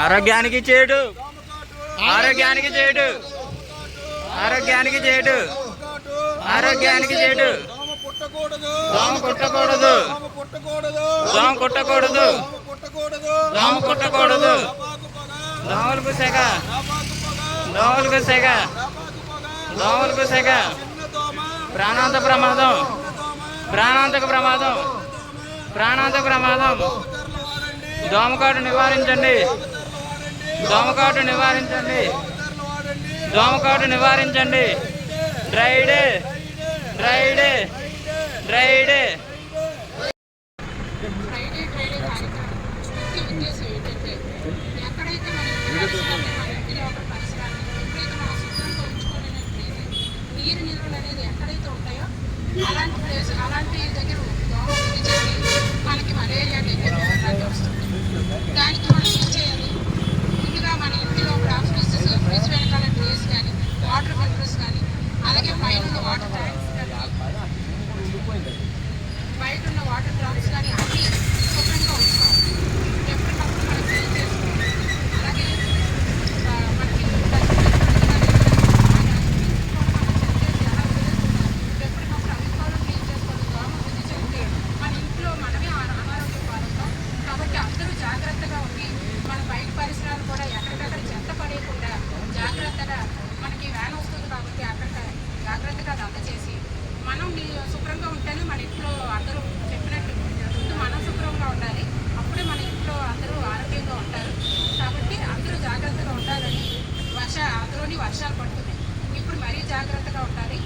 ఆరోగ్యానికి చేడు ఆరోగ్యానికి చేడు ఆరోగ్యానికి చేడు ఆరోగ్యానికి చేడు దోమ కుట్టకూడదు దోమ కుట్టకూడదు దోమ కుట్టకూడదు దోమలకు సెగ దోమలకు సెగ దోమలకు సెగ ప్రాణాంత ప్రమాదం ప్రాణాంతక ప్రమాదం. ప్రాణాంతక ప్రమాదం. దోమకాటు నివారించండి. దోమకాటు నివారించండి. దోమకాటు నివారించండి. Dry day dry day dry day అలాంటి ప్లేస్ అలాంటి దగ్గర మనకి మలేరియా డెంగ్యూ ఫీవర్ వస్తుంది. దానికి మనం ఏం చేయాలి? ముందుగా మన ఇంటిలో ఫ్రిడ్జ్ ఫ్రిడ్జ్ వెనకాల ట్రేస్ కానీ వాటర్ ఫిల్టర్స్ కానీ అలాగే పైన ఉన్న వాటర్ ట్యాంక్స్ కానీ బయట ఉన్న వాటర్ డ్రాప్స్ కానీ అన్ని శుభ్రంగా ఉంచుకోవాలి ఎప్పటికప్పుడు మనం క్లీన్ చేసుకోవాలి అలాగే ఆ, మనకి ఎప్పటికప్పుడు అవి కూడా క్లీన్ చేసుకోవాలి దోమ వృద్ధి చెందితే మన ఇంట్లో మనమే ఆ- అనారోగ్యం పాలవుతాం కాబట్టి అందరూ జాగ్రత్తగా ఉండి మన బయట పరిసరాలు కూడా ఎక్కడికక్కడ చెత్త పడేయకుండా జాగ్రత్తగా మనకి వ్యాన్ వస్తుంది కాబట్టి అక్కడ జాగ్రత్తగా అది చేసి మనం శుభ్రంగా ఉంటేనే మన ఇంట్లో అందరూ చెప్పినట్టు ముందు మనం శుభ్రంగా ఉండాలి. అప్పుడే మన ఇంట్లో అందరూ ఆరోగ్యంగా ఉంటారు. కాబట్టి అందరూ జాగ్రత్తగా ఉండాలని వర్ష అందులోని వర్షాలు పడుతున్నాయి. ఇప్పుడు మరీ జాగ్రత్తగా ఉండాలి.